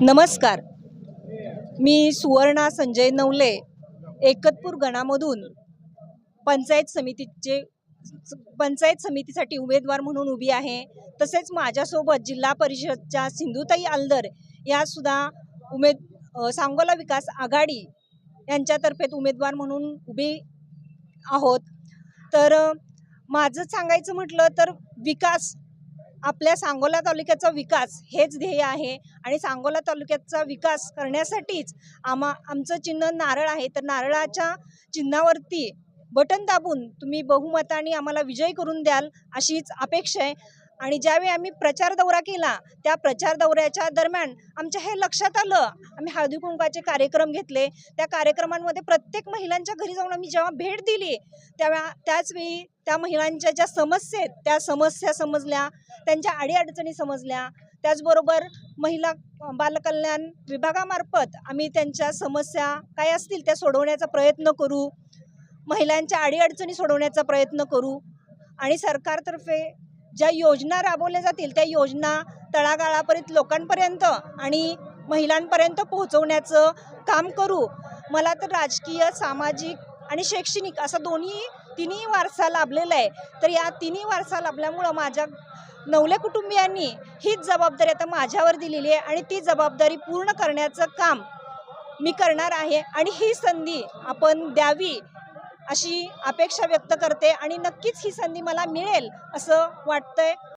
नमस्कार. मी सुवर्णा संजय नवले एकतपूर गणामधून पंचायत समितीचे पंचायत समितीसाठी उमेदवार म्हणून उभी आहे. तसेच माझ्यासोबत जिल्हा परिषदच्या सिंधुताई आलदर या सुद्धा उमेद सांगोला विकास आघाडी यांच्यातर्फे उमेदवार म्हणून उभी आहोत. तर माझं सांगायचं म्हटलं तर विकास आपल्या सांगोला तालुक्याचा विकास हेच ध्येय आहे. आणि सांगोला तालुक्याचा विकास करण्यासाठीच आम्हा आमचं चिन्ह नारळ आहे. तर नारळाच्या चिन्हावरती बटन दाबून तुम्ही बहुमताने आम्हाला विजय करून द्याल अशीच अपेक्षा आहे. आणि ज्यावेळी आम्ही प्रचार दौरा केला त्या प्रचार दौऱ्याच्या दरम्यान आमच्या हे लक्षात आलं. आम्ही हळदी कुंकाचे कार्यक्रम घेतले. त्या कार्यक्रमांमध्ये प्रत्येक महिलांच्या घरी जाऊन आम्ही जेव्हा भेट दिली तेव्हा त्याचवेळी त्या महिलांच्या ज्या समस्या आहेत त्या समस्या समजल्या त्यांच्या अडीअडचणी समजल्या. त्याचबरोबर महिला बालकल्याण विभागामार्फत आम्ही त्यांच्या समस्या काय असतील त्या सोडवण्याचा प्रयत्न करू. महिलांच्या अडीअडचणी सोडवण्याचा प्रयत्न करू. आणि सरकारतर्फे ज्या योजना राबवल्या जातील त्या योजना तळागाळापर्यंत लोकांपर्यंत आणि महिलांपर्यंत पोहोचवण्याचं काम करू. मला तर राजकीय सामाजिक आणि शैक्षणिक असा दोन्ही तिन्ही वारसा लाभलेला आहे. तर या तिन्ही वारसा लाभल्यामुळं माझ्या नवल्या कुटुंबियांनी हीच जबाबदारी आता माझ्यावर दिलेली आहे आणि ती जबाबदारी पूर्ण करण्याचं काम मी करणार आहे आणि ही संधी आपण द्यावी. अशी अपेक्षा व्यक्त करते आणि नक्कीच ही संधी मला मिळेल असं वाटतंय.